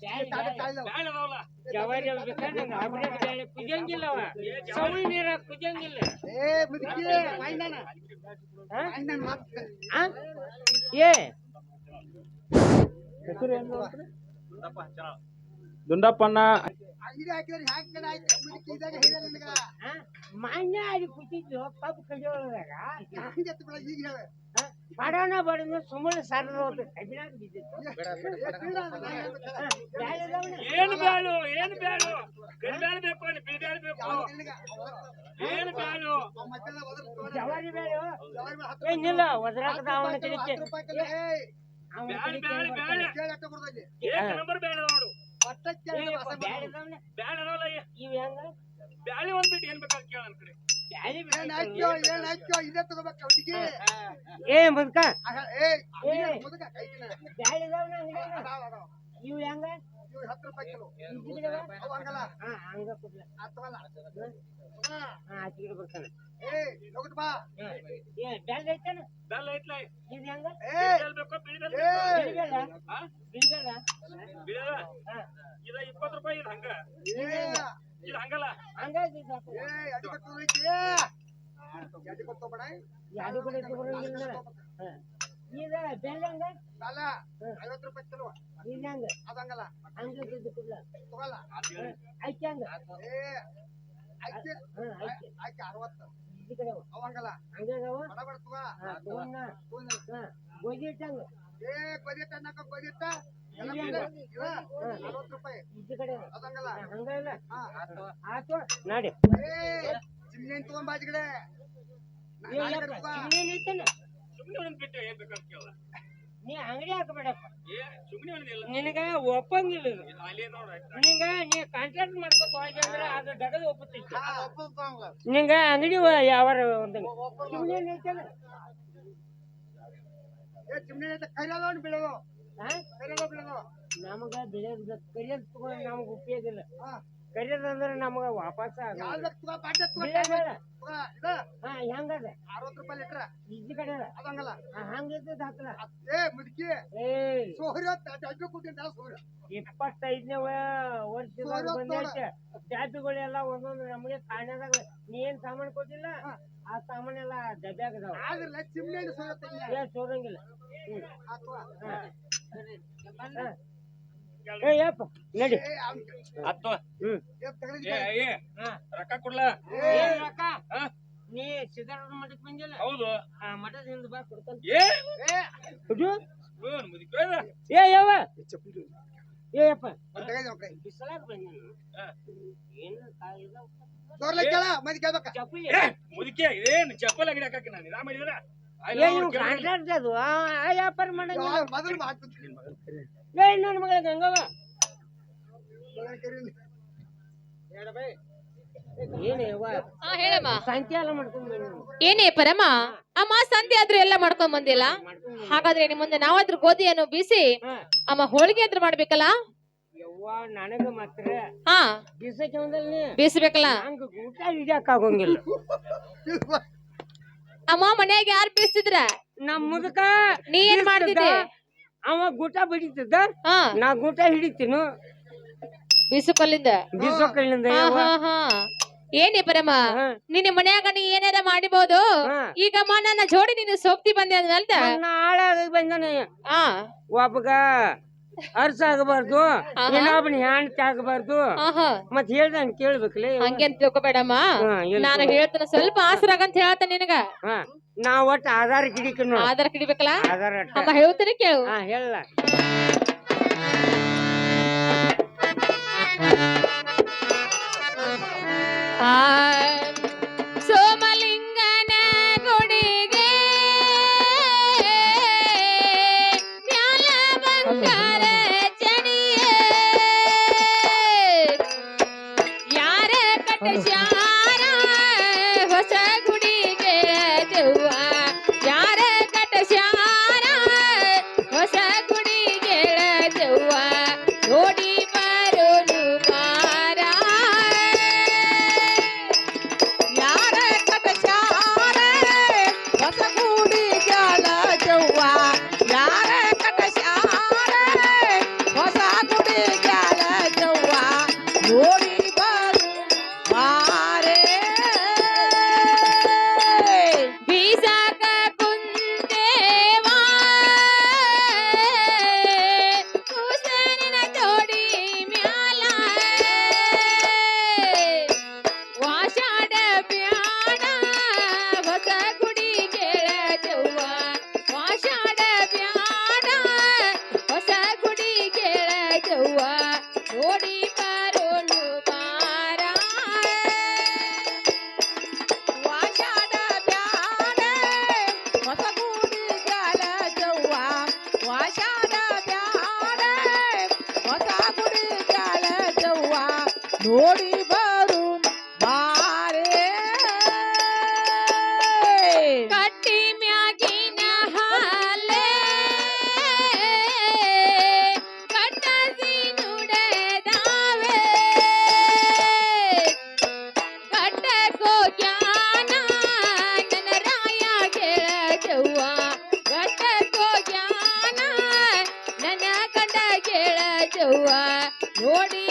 ಬ್ಯಾಡದವಲ್ಲ ಜವಾರಿ ಬೇಕಂದ್ರೆ ಆಮ್ಲೆಟ್ ಬೇಳೆ ಕುದಿಯಂಗಿಲ್ಲವ ಸವಿ ನೀರ ಕುದಿಯಂಗಿಲ್ಲ ಏ ಮುದುಕಿ ಮೈಂದನ ಹಾ? ಮೈಂದನ ಮತ್ತೆ ಆ? ಏ ಹೆಸರು ಏನು ದುಂಡಪ್ಪಣ್ಣ ಮಾನ್ಯ ಅಲ್ಲಿ ಕೂತಿದ್ದು ಪಬ್ ಕಡಿಯೋಳದಾಗ ಬಿಡ ಬಡವನ ಬಡವನ ಸುಮ್ಮನೆ ಸರ್ ಕಬ್ಬಿನಾಗ ಬಿದ್ದಿತ್ತು ಬ್ಯಾಳೆ ಅದಾವನ? ಏನು ಬ್ಯಾಳು ಏನು ಬ್ಯಾಳು ಬಿಳ್ಬ್ಯಾಳ್ ಬೇಕು ಅಲ್ಲಿ ಬಿಳ್ಬ್ಯಾಳ್ ಬೇಕು ಏನು ಬ್ಯಾಳು ಜವಾರಿ ಬೇಳೆ ಏನಿಲ್ಲ ಒದರಾಕದ ಅವನ ಅವನ ಬ್ಯಾಳ್ ಕಡೆಗೆ ಬ್ಯಾಳ್ ಏಕ ನಂಬರ್ ಬ್ಯಾಳ ನೋಡು. ಬ್ಯಾಳೆ ಒಂದ್ ಬಿಟ್ಟು ಏನ್ ಬೇಕಾದ್ ಕೇಳ ಕಡೆ. ಏ ಮುದ್ಕ. ಏ ಮುದುಕ ಕೈಗಿನ ಇವ್ ಹೆಂಗ? ಇವ್ ಹತ್ತು ರೂಪಾಯಿ ಕಿಲೋ? ಅವ ಹಂಗಲ್ಲ. ಹಾ ಹಂಗ ಕೊಡ್ಲ. ಹಾ ಹಾ. ಆಚಿಗೆ ಬರ್ತಾನೆ. ಏ ಹೋಗುದ್ ಬಾ. ಏ ಬ್ಯಾಳೆ ಐತನ? ಬೆಲ್ಲ ಐತ್ಲ. ಇದ್ ಹೆಂಗ? ಏ. ಬಿಳ್ಬ್ಯಾಳ್ ಬೇಕು ಏ. ಬೇಕು? ಬಿಳ್ಬೇಡ ಹಾ? ಹಾ. ಇದ ಇಪ್ಪತ್ತು ರೂಪಾಯಿ ಇದು ಹಂಗ. ಏ. ಇದು ಹಂಗಲ್ಲ. ಹಂಗ ಇದು. ಏ ಅಡಿ ಕೊಟ್ಟು ಅಡಿ ಕೊಟ್ಟು ಬೇಡ ಹಾ. ಈಗ ಬೆಲ್ಲ ಹಂಗ? ಐವತ್ತು ರೂಪಾಯಿ ಕಿಲೋ ಇದ್ ಹೆಂಗ? ಅದಂಗಲ್ಲ ಹಂಗ ಇದ್ದು ಕೊಡ್ಲ ತಗೋಲ್ಲ. ಐತೆ ಹಂಗ? ಐತೆ ಅಕ್ಕಿ ಅರವತ್ತು. ಇದ್ ಕಡೆ ಅವಂಗಲ್ಲ ಅವ ಹಂಗ ಅದಾವ ಬಡ ಬಡ ತಗೋ. ತಗೊಂಡ ಗೋಧಿ ಇಟ್ಟಂಗ ಏ ಗೊದಿತ್ತ ಅನ್ನಕ ಗೊದಿತ್ತ ಎಲ್ಲ ಇಲ್ಲ. ಬಿಡು. ಇವ ರೂಪಾಯಿ. ಇದ್ ಕಡೆ ಅವ. ಅದಂಗಲ್ಲ ಹಾ, ಹಂಗ ಇಲ್ಲ? ನಡಿ. ತಗೊಂಡ್ ಐತನ? ಸುಮ್ಮನೆ ಒಂದ್ ಬಿಟ್ಟು ಏನ್ ಕೇಳ ನೀ ಅಂಗಡಿ ಹಾಕಬೇಡಪ್ಪ. ಏ ಸುಮ್ಮನೆ ಒಂದಿಲ್ಲ ನಿನಗ ಒಪ್ಪಂಗಿಲ್ಲ ಇದು. ಅಲ್ಲಿ ನೋಡ ನಿಂಗ ನೀ ಕಾಂಟ್ರಾಕ್ಟ್ ಮಾಡ್ಕೊತ ಹೋಗಿ ಅಂದ್ರೆ ಅದು ಡಗದ ಒಪ್ಪತೈತಿ ಹಾ ಒಪ್ಪಂಗ ನಿಂಗ ಅಂಗಡಿ ಯಾವಾರ ಒಂದು ಕೈಲಾದ ಬೀಳೋದು ನಮಗ ಬೆಳೆಯೋದು ಕರಿಯೋದು ತಗೊಂಡ್ ನಮಗ ಉಪಯೋಗ ಇಲ್ಲ. ಹಾ ಕರಿಯೋದ್ ಅಂದ್ರೆ ನಮಗ ವಾಪಸ್ ಹೆಂಗದ? ಅರವತ್ತು ರೂಪಾಯಿ ಲೀಟ್ರ? ಇಜ್ಜಿ ಕಡೆ ಅದ. ಅದಂಗಲ್ಲ ಹಾ, ಹಂಗಿದ್ದದ್ ಏ ಮುದುಕಿ. ಏ ಕೊಟ್ಟಿದ್ದ ಇಪ್ಪತ್ತೈದನೇ ವರ್ಷಗಳು ಬಂದೈತೆ. ಒಂದೊಂದು ನಮಗೆ ಕಾಣದಾಗ ನೀ ಏನ್ ಸಾಮಾನು ಕೊಟ್ಟಿಲ್ಲ? ಆ ಸಾಮಾನೆಲ್ಲ ಎಲ್ಲ ಅದಾವ ಆಗಲ್ಲ ಚಿಮ್ನಿ ಸೋರಂಗಿಲ್ಲ. ಏ ಯಪ್ಪ ನಡಿ. ಹತ್ತು. ಹ್ಮ್. ಏ. ರೊಕ್ಕ ಕೊಡ್ಲ? ರೊಕ್ಕ? ಹಾ? ನೀ ಸಿದ್ದಾರ್ಥ ಮಠಕ್ಕೆ ಬಂದಿಲ್ಲ? ಹೌದು. ಆ ಮಠದ ಹಿಂದ್ ಬಾ ಕೊಡ್ತಾನೆ ಏ ಹುಡು ಏನ್? ಏ ಯವ್ವ. ಏ ಯಪ್ಪ. ಬಿಸಲಾಗ ಬಂದಿಲ್ಲ. ಏನು ಕಾಯಿಲ್ಲ ತೋರ್ಲೆ ಕೇಳ ಮದಿ ಕೇಳ್ಬೇಕ. ಚಪ್ಪಲಿ ಏ, ಮುದುಕಿ ಇದೇನ್ ಚಪ್ಪಲ್ ಅಂಗಡಿ ಹಾಕಿ ನಾನು ಇದ ಮಾಡಿದ್ರ ಏ ಕಾಂಟ್ರಾಕ್ಟ್ ಅದು. ಆ ವ್ಯಾಪಾರ ಮಾಡಂಗಿಲ್ಲ. ಮೊದಲು ಮಾಡ್ತೀನಿ ಏ ನನ್ನ ಮಗಳ ಗಂಗವ್ವ ಏನು ಪರಮ? ಅಮ್ಮ ಸಂತೆ ಆದ್ರೂ ಎಲ್ಲ ಮಾಡ್ಕೊಂಡ್ ಬಂದಿಲ್ಲ. ಹಾಗಾದ್ರೆ ನಿಮ್ ಮುಂದೆ ನಾವಾದ್ರೂ ಗೋಧಿಯನ್ನು ಬೀಸಿ. ಅಮ್ಮ ಹೋಳಿಗೆ ಆದ್ರೂ ಮಾಡ್ಬೇಕಲ್ಲ? ಯವ್ವ ನನಗ ಮಾತ್ರ. ಹಾ. ಬೀಸ್ಬೇಕಲ್ಲ? ಆಗೋಂಗಿಲ್ಲ. ಅಮ್ಮ ಮನ್ಯಾಗ ಯಾರು ಬೀಸ್ತಿದ್ರ? ನಮ್ ಮುದುಕ ನೀ ಏನ್ ಮಾಡ್ತಿದ್ದೆ? ಅವ ಗೂಟ ಬಡಿತದ ಹಾ. ನಾ ಗೂಟ ಹಿಡಿತೀನು. ಬಿಸುಕಲ್ಲಿಂದ? ಬಿಸುಕಲ್ಲಿಂದ ಯವ್ವ. ಏನೇ ಪರಮ ಹಾ. ನಿನ್ನ ಮನ್ಯಾಗ ನೀ ಏನಾರ ಮಾಡಿಬಹುದು ಈಗ ಈಗಮ್ಮ ನನ್ನ ಜೋಡಿ ನೀನು ಸೋಪ್ತಿ ಬಂದೆ ನನ್ನ ಆಳಾಗ ಬಂದಾನೆ. ಹಾ ಒಬ್ಬಗ ಅರ್ಸ ಆಗಬಾರ್ದು ಇನ್ನೊಬ್ಬನ ಹೆಣ್ತಿ ಆಗಬಾರ್ದು ಹಾ ಹಾ ಮತ್ ಹೇಳ್ದಂಗ್ ಕೇಳ್ಬೇಕಲೇ. ಹಂಗೇನ್ ತಿಳ್ಕೊಬೇಡಮ್ಮ? ಹಾ, ಇಲ್ಲ ನಾನು ಹೇಳ್ತೇನೆ ಸ್ವಲ್ಪ ಆಸರಾಗ ಅಂತ ಹೇಳ್ತೇನೆ ನಿನಗ. ಹಾ ನಾ ಒಟ್ಟ ಆಧಾರ ಕಿಡಿಕ ನೋಡ. ಆಧಾರ ಕಿಡಿಬೇಕಲ್ಲ ಆಧಾರ ಅಟ್ಟ. ಅಮ್ಮ ಹೇಳ್ತೇನೆ ಕೇಳು. ಹಾ ಹೇಳ. ಆ ನೋಡಿ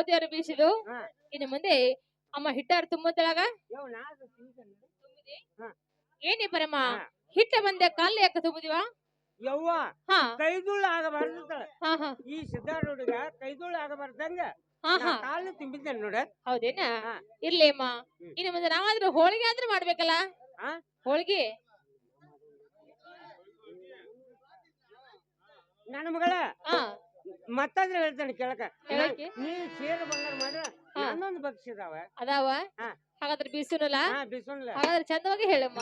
ಗೋಧಿಯವರು ಬೀಸಿದು. ಇನ್ನು ಮುಂದೆ ಅಮ್ಮ ಹಿಟ್ಟಾರು ತುಂಬುತ್ತಳಾಗ. ಏನಿ ಪರಮ್ಮ. ಹಿಟ್ಟ ಬಂದೆ ಕಾಲ್ ಯಾಕ ತುಂಬುದಿವ? ಯವ್ವ ಹಾ. ಕೈದುಳ್ಳ ಆಗಬಾರ್ದು ಈ ಸಿದ್ಧಾರೂಢಿಗ ಕೈದುಳ್ಳ ಆಗಬಾರ್ದಂಗ ಕಾಲು ತುಂಬಿದ್ದೇನೆ ನೋಡ. ಹೌದೇನ. ಇರ್ಲಿ ಅಮ್ಮ. ಇನ್ನು ಮುಂದೆ ನಾವಾದ್ರೂ ಹೋಳಿಗೆ ಆದ್ರೂ ಮಾಡ್ಬೇಕಲ್ಲ? ಹೋಳಿಗೆ? ನನ್ನ ಮಗಳ? ಮತ್ತಂದ್ರೆ ಹೇಳ್ತೇನೆ ಕೇಳಕ ಹೇಳಕ್ಕೆ? ನೀ ಸೇರು ಬಂಗಾರ ಮಾಡ್ರ ಹಾ. ನನ್ನೊಂದು ಇದಾವ ಅದಾವ. ಹಾ. ಹಾಗಾದ್ರೆ ಬಿಸುನಲ್ಲ ಹಾ ಬಿಸುನ್ಲ. ಹಾಗಾದ್ರೆ ಚಂದವಾಗಿ ಹೇಳಮ್ಮ.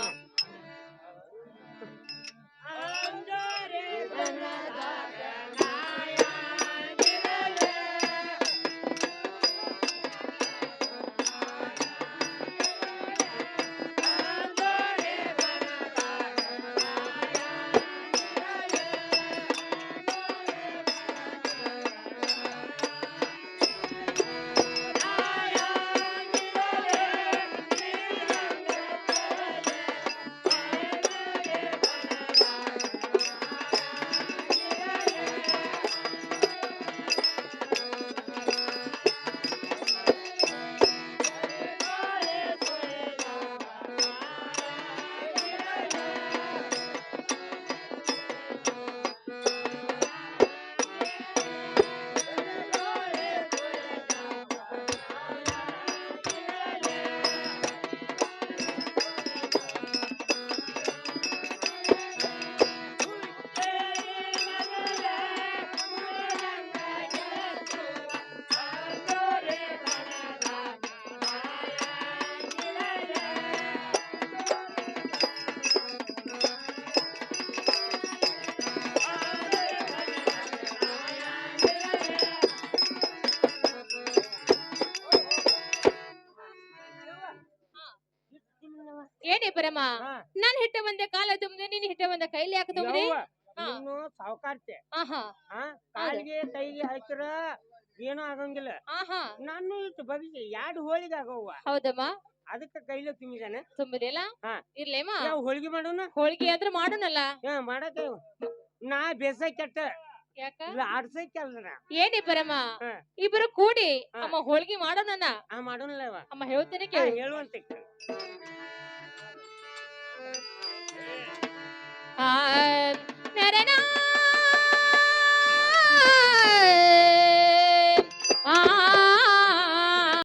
ಏನೇ ನಾನ್ ಹಿಟ್ಟ ಬಂದೆ ಕಾಲ ತುಂಬ ನೀನ್ ಹಿಟ್ಟ ಬಂದ ಕೈಲಿ ಯಾಕೆ ಹಾ. ನೀನು ಸಾವುಕಾರ್ತೆ. ಆಹಾ. ಕಾಲಿಗೆ ಕೈಗೆ ಹಾಕಿರ ಏನೂ ಆಗಂಗಿಲ್ಲ. ಆಹಾ. ನಾನು ಇಟ್ಟು ಬಗ್ಸಿ ಎರಡು ಹೋಳಿಗೆ ಆಗವ್ವ ಹೌದಮ್ಮ. ಅದಕ್ಕೆ ಕೈಲೇ ತುಂಬಿದಾನೆ. ತುಂಬಿದೆಲ್ಲ. ಇರ್ಲೇಮ್ಮ. ಯಾವ ಹೋಳಿಗೆ ಮಾಡೋಣ ಹೋಳಿಗೆ ಆದ್ರೆ ಮಾಡೋಣಲ್ಲ ಹಾ ಮಾಡಕ್ಕೆ ನಾ ಬೇಸ ಕೆಟ್ಟ ಏನೇ ಪರಮ? ಇಬ್ರು ಕೂಡಿ ಅಮ್ಮ ಹೋಳಿಗೆ ಮಾಡೋಣ ಮಾಡೋಣ ಅಮ್ಮ ಹೇಳ್ತೇನೆ ಕೇಳಿ. ಹೇಳುವಂತೆ ಆ, ನರನ